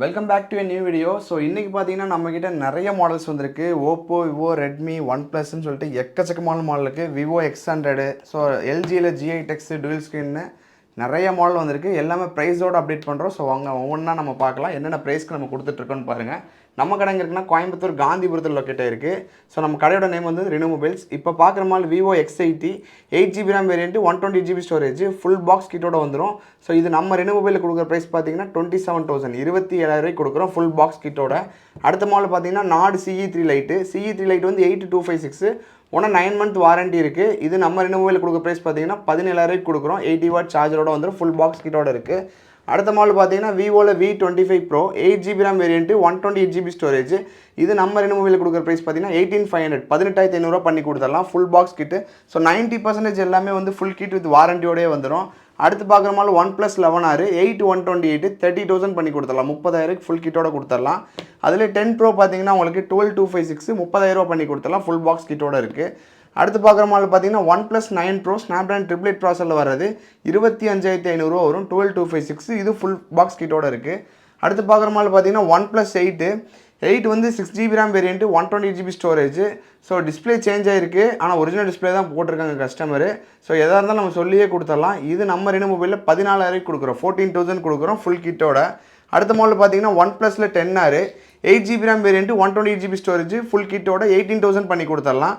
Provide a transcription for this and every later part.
Welcome back to a new video so இன்றைக்கி பார்த்தீங்கன்னா நம்மக்கிட்ட நிறைய மாடல்ஸ் வந்திருக்கு. ஓப்போ விவோ ரெட்மி ஒன் ப்ளஸ்ன்னு சொல்லிட்டு எக்கச்சக்கமான model Vivo X hundred so எல்ஜியில் GI டெக்ஸ் டுவெல் ஸ்க்ரீன்னு நிறைய மாடல் வந்திருக்கு. எல்லாமே ப்ரைஸோடு அப்டேட் பண்ணுறோம் ஸோ அவங்க ஒவ்வொன்றா நம்ம பார்க்கலாம். என்னென்ன ப்ரைஸ்க்கு நம்ம கொடுத்துட்ருக்கோன்னு பாருங்கள் நம்ம கடை எங்க இருக்குன்னா கோயம்புத்தூர் காந்திபுரத்தில் லொக்கேட் ஆயிருக்கு. ஸோ நம்ம கடையோட நேம் வந்து ரினோ மொபைல்ஸ் இப்போ பார்க்குற மாதிரி Vivo X eighty eight GB RAM variant one twenty GB storage full box கிட்டோட வந்துடும் ஸோ இது நம்ம ரெண்டு மொபைலில் கொடுக்குற ப்ரைஸ் பார்த்தீங்கன்னா டுவெண்ட்டி செவன் தௌசண்ட் இருபத்தி ஏழாயிரம் கொடுக்குறோம் ஃபுல் பாக்ஸ் கிட்டோட அடுத்த மாடல் பார்த்தீங்கன்னா Nord CE three lite CE three lite வந்து எயிட் டூ ஃபைவ் சிக்ஸ் ஒன்று நைன் மந்த் வாரண்டி இருக்குது இது நம்ம ரெண்டு மொபைல் கொடுக்குற ப்ரைஸ் பார்த்தீங்கன்னா பதினேழாயிரம் கொடுக்குறோம். எயிட்டி வாட் சார்ஜரோட வந்துடும் ஃபுல் பாக்ஸ் கிட்டோட இருக்குது அடுத்த மாடல் பார்த்தீங்கன்னா விவோவில் V twenty five pro eight GB RAM variant one twenty eight GB storage இது நம்ம ரெண்டு மொபைல் கொடுக்குற ப்ரைஸ் பார்த்தீங்கன்னா எயிட்டீன் ஃபைவ் ஹண்ட்ரட் பதினெட்டாயிரத்தி ஐநூறுரூவா பண்ணி கொடுத்துடலாம். Full box kit so ninety percentage எல்லாமே வந்து ஃபுல் கிட் வித் வாரண்டியோடய வந்துடும் அடுத்து பார்க்குற மாதிரி ஒன் ப்ளஸ் லெவன் ஆறு eight one twenty eight thirty thousand பண்ணி கொடுத்துடலாம். முப்பதாயிரம் ஃபுல் கிட்டோட கொடுத்துடலாம். அதில் டென் ப்ரோ பார்த்தீங்கன்னா உங்களுக்கு டுவெல் டூ ஃபைவ் சிக்ஸ் முப்பதாயிரரூவா பண்ணி கொடுத்துடலாம். ஃபுல் பாக்ஸ் கிட்டோட இருக்குது அடுத்து பார்க்குற மாடல் பார்த்தீங்கன்னா OnePlus nine pro Snapdragon triple eight ப்ராசரில் வர்றது. இருபத்தி அஞ்சாயிரத்தி ஐநூறுரூவா வரும். டுவெல் டூ ஃபைவ் சிக்ஸ் இது ஃபுல் பாக்ஸ் கிட்டோட இருக்குது அடுத்து பார்க்குற மாடல் பார்த்தீங்கன்னா ஒன் ப்ளஸ் எயிட்டு எயிட் வந்து six GB RAM variant one twenty GB storage so display change ஆயிருக்கு. ஆனால் ஒரிஜினல் டிஸ்பிளே தான் போட்டிருக்காங்க கஸ்டமரு ஸோ எதாக இருந்தாலும் நம்ம சொல்லியே கொடுத்துடலாம். இது நம்ம ரெண்டு மொபைலில் பதினாலாயிரம் கொடுக்குறோம். ஃபோர்டீன் தௌசண்ட் கொடுக்குறோம் ஃபுல் கிட்டோட அடுத்த மாடல் பார்த்தீங்கன்னா ஒன் ப்ளஸில் டென் ஆறு eight GB RAM variant one twenty GB storage full கிட்டோட eighteen thousand பண்ணி கொடுத்துடலாம்.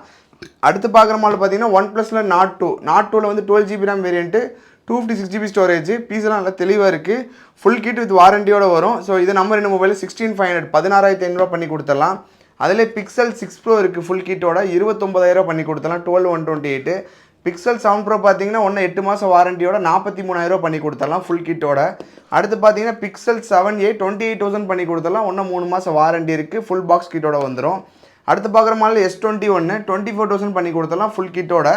அடுத்து பார்க்குற மாடல் பார்த்தீங்கன்னா ஒன் ப்ளஸில் நாட் டூ நாட் டூவில் வந்து twelve GB RAM variant two fifty six GB storage பீஸ்லாம் நல்லா தெளிவாக இருக்குது ஃபுல் கிட் வித் வாரண்டியோட வரும். ஸோ இது நம்ம ரெண்டு மொபைல் சிக்ஸ்டீன் ஃபைவ் ஹண்ட்ரட் பதினாறாயிரத்தி ஐநூறுரூவா பண்ணி கொடுத்துடலாம். அதிலே பிக்சல் சிக்ஸ் ப்ரோ இருக்குது ஃபுல் கிட்டோட இருபத்தொம்பதாயிரம் பண்ணி கொடுத்தலாம் twelve one twenty eight Pixel seven pro பார்த்தீங்கன்னா ஒன்று எட்டு மாதம் வாரண்டியோட நாற்பத்தி மூணாயிரம் பண்ணி கொடுத்துடலாம் ஃபுல் கிட்டோட அடுத்து பார்த்தீங்கன்னா Pixel seven A twenty eight thousand பண்ணி கொடுத்துடலாம் ஒன்று மூணு மாதம் வாரண்டி இருக்குது ஃபுல் பாக்ஸ் கிட்டோட வந்துடும் அடுத்து பார்க்குற மாடல் எஸ் டுவெண்ட்டி ஒன்று டுவெண்ட்டி ஃபோர் தௌசண்ட் பண்ணி கொடுத்தலாம் ஃபுல் கிட்டோட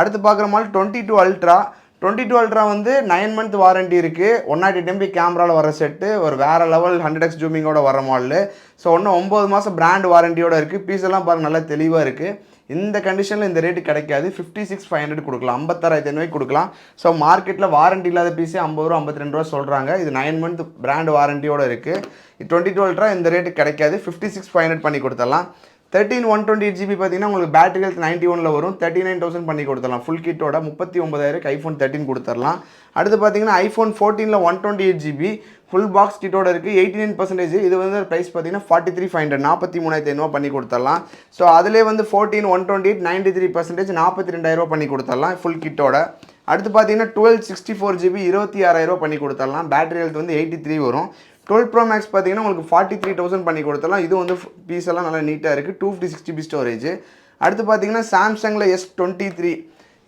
அடுத்து பார்க்குற model twenty two ultra twenty two ultra வந்து நைன் மந்த் வாரண்டி இருக்குது ஒன் நாட்டி எம்பி கேமராவில் வர செட்டு ஒரு வேறு லெவல் ஹண்ட்ரட் எக்ஸ் ஜூமிங்கோட வர மாடல் ஸோ ஒன்று ஒம்பது மாதம் பிராண்ட் வாரண்டியோட இருக்குது பீஸ் எல்லாம் பாருங்கள் நல்லா தெளிவாக இருக்குது இந்த கண்டிஷனில் இந்த ரேட்டு கிடைக்காது. ஃபிஃப்டி சிக்ஸ் ஃபைவ் ஹண்ட்ரட் கொடுக்கலாம். ஐம்பத்தாறாயிரத்தி ஐநூறுக்கு கொடுக்கலாம். ஸோ மார்க்கெட்டில் வாரண்டி இல்லாத பீஸே ஐம்பது ரூபா ஐம்பத்தி ரெண்டு ரூபா சொல்கிறாங்க இது நைன் மந்த் பிராண்ட் வாரண்டியோட இருக்குது டுவெண்ட்டி டுவெல்ட்ரா அல்ட்ரா இந்த ரேட்டு கிடைக்காது. ஃபிஃப்டி சிக்ஸ் ஃபைவ் ஹண்ட்ரட் பண்ணி கொடுத்தலாம் தேர்ட்டின் ஒன் டுவெண்ட்டி ஜிபி பார்த்தீங்கன்னா உங்களுக்கு பேட்டரி ஹெல்த் நைன்ட்டி ஒனில் வரும். தேர்ட்டி நைன் தௌசண்ட் பண்ணி கொடுத்துடலாம். ஃபுல் கிட்டோட முப்பத்தி ஒன்பதாயிரம் ஐஃபோன் தேர்ட்டின் கொடுத்துடலாம். அடுத்து பார்த்தீங்கன்னா iPhone ஃபோர்டீனில் one twenty eight GB full box கிட்டோட இருக்குது எயிட்டி நைன் பர்சன்டேஜ் இது வந்து ப்ரைஸ் பார்த்தீங்கன்னா ஃபார்ட்டி த்ரீ ஃபைவ் ஹண்ட்ரட் நாற்பத்தி மூணாயிரத்தி ஐநூறுவா பண்ணி கொடுத்துடலாம். ஸோ அதிலே வந்து fourteen one twenty eight ninety three percentage நாற்பத்தி ரெண்டாயிரூவா பண்ணி கொடுத்துடலாம் ஃபுல் கிட்டோட அடுத்து பார்த்தீங்கன்னா டுவெல் சிக்ஸ்டி ஃபோர் ஜிபி இருபத்தி ஆறாயிரூவா பண்ணி கொடுத்துடலாம். பேட்டரி ஹெல்த் வந்து எயிட்டி த்ரீ வரும். டுவெல் ப்ரோ மேக்ஸ் பார்த்தீங்கன்னா உங்களுக்கு ஃபார்ட்டி த்ரீ தௌசண்ட் பண்ணி கொடுத்தலாம் இது வந்து பீஸ் எல்லாம் நல்லா நீட்டாக இருக்குது two fifty six GB storage அடுத்து பார்த்தீங்கன்னா சாம்சங்கில் S twenty three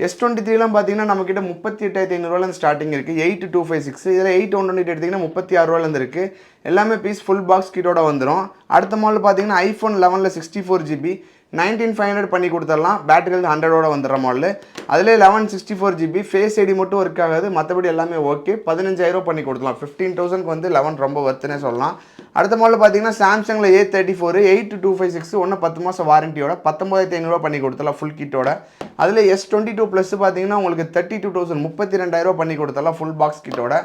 S twenty த்ரீலாம் பார்த்தீங்கன்னா நம்மக்கிட்ட முப்பத்தி எட்டாயிரத்தி ஐநூறுவாலேருந்து ஸ்டார்டிங் இருக்குது எயிட் டூ ஃபைவ் சிக்ஸ் இதில் எயிட் ஒன் டுவெண்ட்டி எடுத்திங்கன்னா முப்பத்தி ஆறுரூவாலேருந்து இருக்குது எல்லாமே பீஸ் ஃபுல் பாக்ஸ் கிட்டோட வந்துடும் அடுத்த மாடல் பார்த்தீங்கன்னா ஐஃபோன் லெவனில் sixty four GB nineteen five hundred பண்ணி கொடுத்துடலாம். பேட்டரி வந்து ஹண்ட்ரடோட வந்துடுற மாடல் அதிலே eleven sixty four GB face ID மட்டும் ஒர்க் ஆகாது. மற்றபடி எல்லாமே ஓகே பதினஞ்சாயிரம் பண்ணி கொடுக்கலாம் ஃபிஃப்டீன் தௌசண்ட்க்கு வந்து லெவன் ரொம்ப ஒர்த்துனே சொல்லலாம். அடுத்த மாடல் பார்த்தீங்கன்னா சாம்சங்கில் A thirty four eight two five six ஒன்று பத்து மாதம் வாரண்டியோட பத்தொம்பதாயிரத்தி ஐநூறுரூவா பண்ணி கொடுத்தலாம் ஃபுல் கிட்டோட அதில் எஸ் டுவெண்ட்டி டூ ப்ளஸ் பார்த்தீங்கன்னா உங்களுக்கு தேர்ட்டி டூ தௌசண்ட் முப்பத்தி ரெண்டாயிரம் பண்ணி கொடுத்தலாம் ஃபுல் பாக்ஸ் கிட்டோட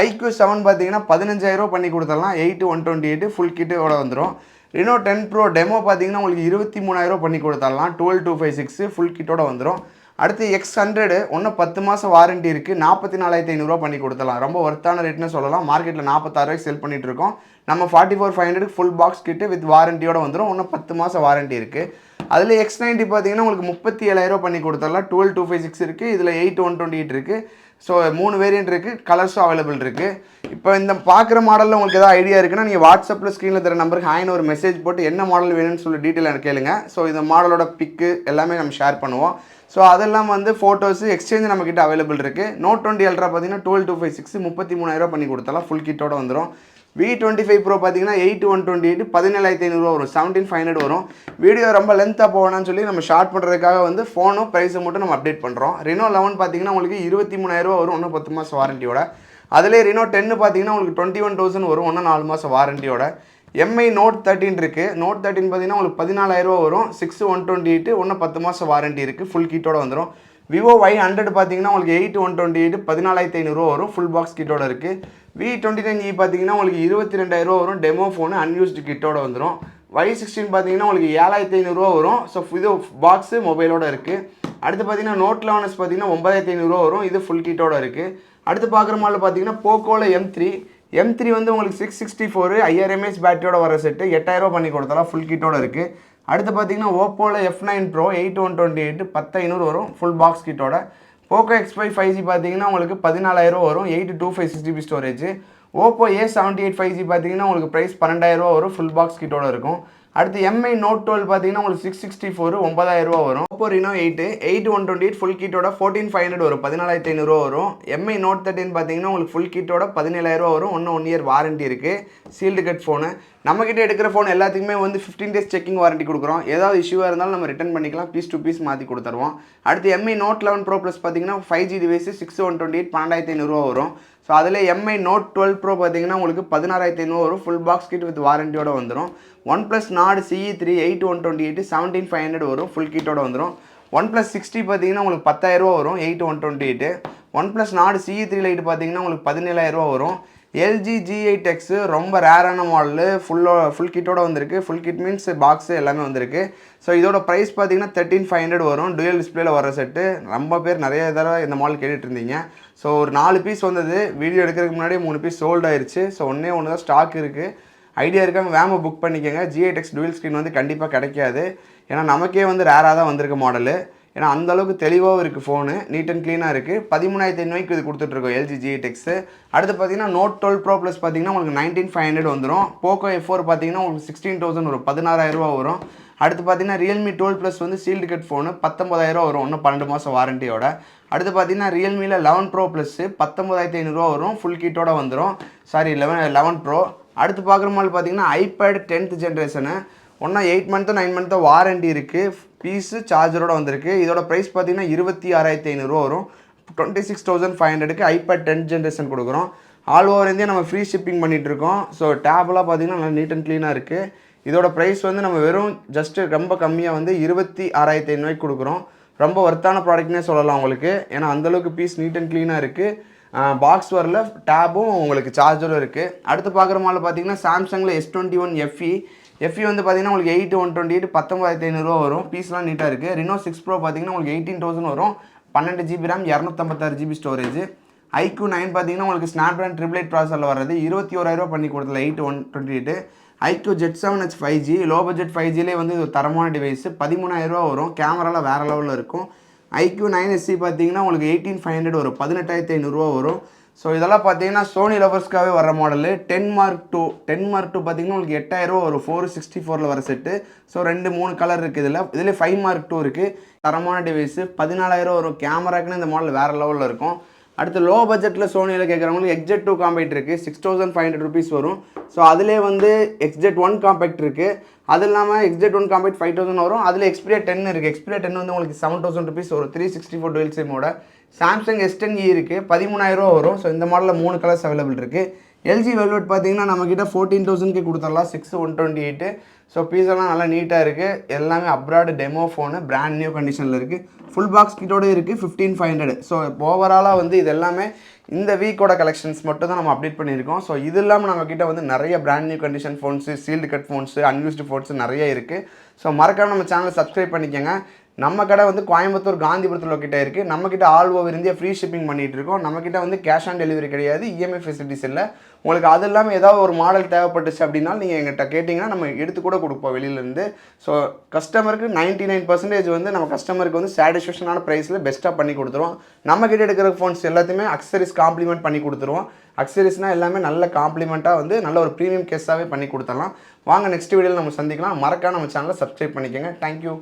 ஐக்யூ செவன் பார்த்தீங்கன்னா பதினஞ்சாயிரம் பண்ணி கொடுத்தலாம் eight one twenty eight full கிட்டோட வந்துடும் ரினோ டென் ப்ரோ டெமோ பார்த்தீங்கன்னா உங்களுக்கு இருபத்தி மூணாயிரம் பண்ணி கொடுத்தலாம் twelve two five six full கிட்டோட வந்துடும் அடுத்து எக்ஸ் ஹண்ட்ரடு ஒன்று பத்து மாதம் வாரண்டி இருக்குது நாற்பத்தி நாலாயிரத்தி ஐநூறுரூவா பண்ணி கொடுத்தலாம் ரொம்ப ஒர்த்தான ரேட்னு சொல்லலாம். மார்க்கெட்டில் நாற்பத்தாறுவாய்க்கு செல் பண்ணிட்டு இருக்கோம். நம்ம forty four five hundred full box kit with வாரண்டியோட வந்துடும் ஒன்று பத்து மாதம் வாரண்டி இருக்குது அதில் எக்ஸ் நைன்ட்டி பார்த்தீங்கன்னா உங்களுக்கு முப்பத்தி ஏழாயிரம் பண்ணி கொடுத்துடலாம். டுவெல் டூ ஃபைவ் சிக்ஸ் இருக்குது இதில் எயிட் ஒன் டுவெண்ட்டி எயிட் இருக்குது ஸோ மூணு வேரியன்ட் இருக்குது கலர்ஸும் அவைலபிள் இருக்குது இப்போ இந்த பார்க்குற மாடலில் உங்களுக்கு எதாவது ஐடியா இருக்குன்னா நீங்கள் வாட்ஸ்அப்பில் ஸ்க்ரீனில் தர நம்பருக்கு ஹாயின் ஒரு மெசேஜ் போட்டு என்ன மாடல் வேணும்னு சொல்லி டீட்டெயில் எனக்கு கேளுங்க. ஸோ இந்த மாடலோட பிக்கு எல்லாமே நம்ம ஷேர் பண்ணுவோம். ஸோ அதெல்லாம் வந்து ஃபோட்டோஸு எக்ஸ்சேஞ்ச் நம்மக்கிட்ட அவைலபிள் இருக்குது நோட் டுவெண்ட்டி அல்ட்ரா பார்த்தீங்கன்னா டுவெல் டூ ஃபைவ் சிக்ஸ் முப்பத்தி மூணாயிரம் பண்ணி கொடுத்தாலாம் ஃபுல் கிட்டோட வந்துடும் வி டுவெண்ட்டி ஃபைவ் ப்ரோ பார்த்தீங்கன்னா எயிட் ஒன் டுவெண்ட்டி எயிட் பதினேழாயிரத்தி ஐநூறுரூவா வரும். செவன்டீன் ஃபைவ் ஹண்ட்ரட் வரும். வீடியோ ரொம்ப லென்த்தாக போகணும்னு சொல்லி நம்ம ஷார்ட் பண்ணுறதுக்காக வந்து ஃபோனும் ப்ரைஸை மட்டும் நம்ம அப்டேட் பண்ணுறோம் ரினோ லெவன் பார்த்தீங்கன்னா உங்களுக்கு இருபத்தி மூணாயிரரூவா வரும். ஒன்றும் பத்து மாதம் வாரண்டியோட அதிலே ரினோ டென்னு பார்த்தீங்கன்னா உங்களுக்கு டுவெண்ட்டி ஒன் தௌசண்ட் வரும். ஒன்றும் நாலு மாதம் வாரண்டியோட எம்ஐ நோட் தேர்ட்டின் இருக்குது நோட் தேர்ட்டின் பார்த்தீங்கன்னா உங்களுக்கு பதினாலாயிரரூவா வரும். சிக்ஸ் ஒன் டுவெண்ட்டி எயிட் ஒன்று பத்து மாதம் வாரண்ட்டி இருக்குது ஃபுல் கீட்டோட வந்துடும் விவோ ஒய் ஹண்ட்ரட் பார்த்தீங்கன்னா உங்களுக்கு எயிட் ஒன் டுவெண்ட்டி எயிட் பதினாலாயிரத்தி ஐநூறுரூவா வரும். ஃபுல் பாக்ஸ் கிட்டோட இருக்குது வி டுவெண்ட்டி நைன் இ பார்த்தீங்கன்னா உங்களுக்கு இருபத்தி ரெண்டாயிரூவா வரும். டெமோ ஃபோனு அன்யூஸ்டு கிட்டோட வந்துடும் வை சிக்ஸ்டீன் பார்த்தீங்கன்னா உங்களுக்கு ஏழாயிரத்தி ஐநூறுரூவா வரும். ஸோ இது பாக்ஸு மொபைலோட இருக்குது அடுத்து பார்த்தீங்கன்னா நோட் லெவனஸ் பார்த்தீங்கன்னா ஒன்பதாயிரத்தி ஐநூறுரூவா வரும். இது ஃபுல் கிட்டோட இருக்குது அடுத்து பார்க்குற மாடல் பார்த்தீங்கன்னா போக்கோவில் எம் த்ரீ எம் த்ரீ வந்து உங்களுக்கு six sixty four IR mAh பேட்டரியோட வர செட்டு எட்டாயிரரூபா பண்ணி கொடுத்தாலும் ஃபுல் கிட்டோட இருக்குது அடுத்து பார்த்தீங்கன்னா ஓப்போவில் F nine pro eight one twenty eight பத்து ஐநூறு வரும் full box கிட்டோட Poco X five five G பார்த்தீங்கன்னா உங்களுக்கு பதினாலாயிரம் வரும் eight two five six GB storage Oppo A seventy eight five G பார்த்தீங்கன்னா உங்களுக்கு ப்ரைஸ் பன்னெண்டாயிரரூவா வரும் ஃபுல் பாக்ஸ் கிட்டோட இருக்கும். அடுத்து எம்ஐ நோட் டுவெல் பார்த்தீங்கன்னா உங்களுக்கு சிக்ஸ் சிக்ஸ்டி ஃபோர் ஒன்பதாயிரரூவா வரும். Oppo Reno eight eight one twenty eight full கிட்டோட fourteen five hundred வரும். பதினாலாயிரத்தி ஐநூறுரூவா வரும். எம்ஐ நோட் தேர்ட்டின் பார்த்தீங்கன்னா உங்களுக்கு ஃபுல் கிட்டோட பதினேழாயிரரூவா வரும். ஒன்று ஒன் இயர் வாரண்டி இருக்குது சீல்டு கட் ஃபோனு நம்மக்கிட்ட எடுக்கிற ஃபோன் எல்லாத்துக்குமே வந்து ஃபிஃப்டீன் டேஸ் செக்கிங் வாரண்டி கொடுக்குறோம். ஏதாவது இஷ்யூவாக இருந்தாலும் நம்ம ரிட்டன் பண்ணிக்கலாம். பீஸ் டு பீஸ் மாற்றி கொடுத்துருவோம். அடுத்து Mi note eleven pro plus பார்த்தீங்கன்னா five G device six one twenty eight பன்னெண்டாயிரத்தி ஐநூறுரூவா வரும். ஸோ அதில் எம்ஐ நோட் டுவெல் ப்ரோ பார்த்தீங்கன்னா உங்களுக்கு பதினாறாயிரத்தி ஐநூறு வரும் ஃபுல் பாக்ஸ் கிட் வித் வாரண்டியோட வந்துடும் OnePlus Nord CE three eight one twenty eight seventeen five hundred வரும் ஃபுல் கிட்டோட வந்துடும் ஒன் ப்ளஸ் சிக்ஸ்டி பார்த்தீங்கன்னா உங்களுக்கு பத்தாயிரரூவா வரும் eight one twenty eight OnePlus Nord CE three lite பார்த்தீங்கன்னா உங்களுக்கு பதினேழாயிரரூவா வரும். எல்ஜி ஜி எயிட் எக்ஸு ரொம்ப ரேரான மாடலு ஃபுல்லோ ஃபுல் கிட்டோட வந்திருக்கு. ஃபுல் கிட் மீன்ஸ் பாக்ஸு எல்லாமே வந்திருக்கு. ஸோ இதோட ப்ரைஸ் பார்த்தீங்கன்னா தேர்ட்டின் ஃபைவ் ஹண்ட்ரட் வரும். டுயல் டிஸ்பிளேல வர செட்டு ரொம்ப பேர் நிறைய தடவை இந்த மாடல் கேட்டுட்டு இருந்தீங்க. ஸோ ஒரு நாலு பீஸ் வந்தது. வீடியோ எடுக்கிறதுக்கு முன்னாடி மூணு பீஸ் சோல்ட் ஆயிடுச்சு ஸோ ஒன்றே ஒன்று தான் ஸ்டாக் இருக்குது ஐடியா இருக்காங்க வேமை புக் பண்ணிக்கோங்க. ஜிஐ டெக்ஸ் டுவெல் ஸ்க்ரீன் வந்து கண்டிப்பாக கிடைக்காது. ஏன்னா நமக்கே வந்து ரேராக தான் வந்திருக்க மாடலு ஏன்னா அந்த அளவுக்கு தெளிவாகவும் இருக்குது ஃபோனு நீட் அண்ட் க்ளீனாக இருக்குது பதிமூணாயிரத்தி ஐநூறுக்கு இது கொடுத்துட்ருக்கோம் எல்ஜி ஜி டெக்ஸு அடுத்து பார்த்தீங்கன்னா நோட் டுவெல் ப்ரோ ப்ளஸ் பார்த்தீங்கன்னா உங்களுக்கு நைன்டீன் ஃபைவ் ஹண்ட்ரட் வந்துடும் போக்கோ எஃப் ஃபோர் பார்த்தீங்கன்னா உங்களுக்கு சிக்ஸ்டீன் தௌசண்ட் வரும். பதினாறாயிரரூவா வரும். அடுத்து பார்த்தீங்கன்னா ரியல்மி டுவெல் ப்ளஸ் வந்து சீல்டு கட் ஃபோனு பத்தொம்பதாயிரரூவா வரும். இன்னும் பன்னெண்டு மாதம் வாரண்டியோட அடுத்து பார்த்தீங்கன்னா ரியல்மியில் லெவன் ப்ரோ ப்ளஸ்ஸு பத்தொம்பதாயிரத்தி ஐநூறுரூவா வரும். ஃபுல் கிட்டோட வந்துடும் சாரி லெவன் லெவன் ப்ரோ அடுத்து பார்க்குற மாதிரி பார்த்தீங்கன்னா ஐபேட் டென்த் ஜென்ரேஷனு ஒன்றா எயிட் மந்த்தோ நைன் மந்த்தோ வாரண்டி இருக்குது பீஸு சார்ஜரோட வந்திருக்கு. இதோட ப்ரைஸ் பார்த்தீங்கன்னா இருபத்தி ஆறாயிரத்தி ஐநூறுரூவா வரும். டுவெண்ட்டி சிக்ஸ் தௌசண்ட் ஃபைவ் ஹண்ட்ரடுக்கு ஐபேட் டென்த் ஜென்ரேஷன் கொடுக்குறோம். ஆல் ஓவர் இந்தியா நம்ம ஃப்ரீ ஷிப்பிங் பண்ணிட்டு இருக்கோம். ஸோ டேப்லாம் பார்த்தீங்கன்னா நல்லா நீட் அண்ட் க்ளீனாக இருக்குது இதோட ப்ரைஸ் வந்து நம்ம வெறும் ஜஸ்ட்டு ரொம்ப கம்மியாக வந்து இருபத்தி ஆறாயிரத்தி ஐநூறுக்கு கொடுக்குறோம். ரொம்ப ஒர்த்தான ப்ராடக்ட்னே சொல்லலாம் உங்களுக்கு. ஏன்னா அந்தளவுக்கு பீஸ் நீட் அண்ட் க்ளீனாக இருக்குது பாக்ஸ் வரல டேபும் உங்களுக்கு சார்ஜரும் இருக்குது அடுத்து பார்க்குற மாதிரி பார்த்தீங்கன்னா சாம்சங்கில் S twenty one FE FE வந்து பார்த்தீங்கன்னா உங்களுக்கு எயிட் ஒன் டுவெண்ட்டி எயிட் பத்தொம்பதாயிரத்தி ஐநூறுரூவா வரும். பீஸ்லாம் நீட்டாக இருக்குது ரினோ சிக்ஸ் ப்ரோ பார்த்தீங்கன்னா உங்களுக்கு எயிட்டீன் தௌசண்ட் வரும். பன்னெண்டு ஜிபி ரேம் இரநூத்தம்பத்தாறு ஜிபி ஸ்டோரேஜ் ஐக்யூ நைன் பார்த்தீங்கன்னா உங்களுக்கு ஸ்னாப் ட்ராகன் ட்ரிபிள் எயிட் ப்ராசரில் வர்றது. இருபத்தி ஓராயிரூவா பண்ணி கொடுத்துல eight one twenty eight iQOO Z seven H five G low budget five ஜிலே வந்து இது ஒரு தரமான டிவைஸ் பதிமூணாயிரரூவா வரும். கேமராவில் வேறு லெவலில் இருக்கும். ஐக்யூ நைன் எஸ்சி பார்த்தீங்கன்னா உங்களுக்கு எயிட்டீன் ஃபைவ் ஹண்ட்ரட் வரும். பதினெட்டாயிரத்தி ஐநூறுரூவா வரும். ஸோ இதெல்லாம் பார்த்தீங்கன்னா சோனி லவர்ஸ்க்காகவே வர model ten mark two ten mark two பார்த்தீங்கன்னா உங்களுக்கு எட்டாயிரரூவா வரும். ஃபோர் சிக்ஸ்டி ஃபோரில் வர செட்டு ஸோ ரெண்டு மூணு கலர் இருக்குது இதில். இதில் ஃபைவ் மார்க் டூ இருக்குது தரமான டிவைஸு பதினாலாயிரம் வரும். கேமராக்குன்னு இந்த மாடல் வேறு லெவலில் இருக்கும். அடுத்து லோ பட்ஜெட்டில் சோனியில் கேட்குறவங்களுக்கு எக்ஜெட் டூ காம்பேக்ட் இருக்குது six thousand five hundred rupees வரும். ஸோ அதிலே வந்து எக்ஸெட் ஒன் காம்பேக்ட் இருக்குது அது இல்லாமல் XZ one compact five thousand வரும். அதில் எக்ஸ்பிரியா டென் இருக்குது எக்ஸ்பிரியா டென் வந்து உங்களுக்கு செவன் தௌசண்ட் ருபீஸ் வரும். த்ரீ சிக்ஸ்டி ஃபோர் டுவெல் சிமோட சாம்சங் எஸ் டென் இ இருக்குது பதிமூணாயிரரூவா வரும். ஸோ இந்த மாடலில் மூணு கலர்ஸ் அவைலபிள் இருக்குது எல்ஜி வெல்வெட் பார்த்தீங்கன்னா நம்மக்கிட்ட ஃபோர்டீன் தௌசண்ட்க்கு கொடுத்துடலாம். Six one twenty eight so பீஸெல்லாம் நல்லா நீட்டாக இருக்குது எல்லாமே abroad demo phone brand new கண்டிஷனில் இருக்குது ஃபுல் பாக்ஸ் கிட்டோட இருக்குது ஃபிஃப்டீன் ஃபைவ் ஹண்ட்ரட் ஸோ ஓவராலாக வந்து இது எல்லாமே இந்த வீக்கோட கலெக்ஷன்ஸ் மட்டும் தான் நம்ம அப்டேட் பண்ணியிருக்கோம். ஸோ இது இல்லாமல் நம்மக்கிட்ட வந்து நிறைய brand new condition phones sealed cut phones unused phones நிறைய இருக்குது ஸோ மறக்காமல் நம்ம சேனலை சப்ஸ்கிரைப் பண்ணிக்கோங்க. நம்ம கடை வந்து கோயம்புத்தூர் காந்திபுரத்தில் லொக்கேட் இருக்குது நம்மக்கிட்ட all over India free shipping பண்ணிட்டு இருக்கோம். நம்மக்கிட்ட வந்து கேஷ் ஆன் டெலிவரி கிடையாது இஎம்ஐ ஃபெசிலிட்டிஸ் இல்லை. உங்களுக்கு அது இல்லாமல் ஏதாவது ஒரு மாடல் தேவைப்பட்டுச்சு அப்படின்னா நீங்கள் எங்கிட்ட கேட்டிங்கன்னா நம்ம எடுத்து கூட கொடுப்போம் வெளியிலேருந்து ஸோ கஸ்டமருக்கு நைன்ட்டி நைன் பர்சன்டேஜ் வந்து நம்ம கஸ்டமருக்கு வந்து சாட்டிஸ்ஃபேக்ஷனான ப்ரைஸில் பெஸ்ட்டாக பண்ணி கொடுத்துருவோம். நம்மக்கிட்ட எடுக்கிற ஃபோன்ஸ் எல்லாத்தையுமே அக்சரிஸ் காம்ப்ளிமெண்ட் பண்ணி கொடுத்துருவோம். அக்சரிஸ்னால் எல்லாமே நல்ல காம்ப்ளிமெண்ட்டாக வந்து நல்ல ஒரு ப்ரீமியம் கேஸாகவே பண்ணி கொடுத்துடலாம். வாங்க நெக்ஸ்ட் வீடியோவில் நம்ம சந்திக்கலாம். மறக்காம நம்ம சேனலை சப்ஸ்கிரைப் பண்ணிக்கோங்க. தேங்க்யூ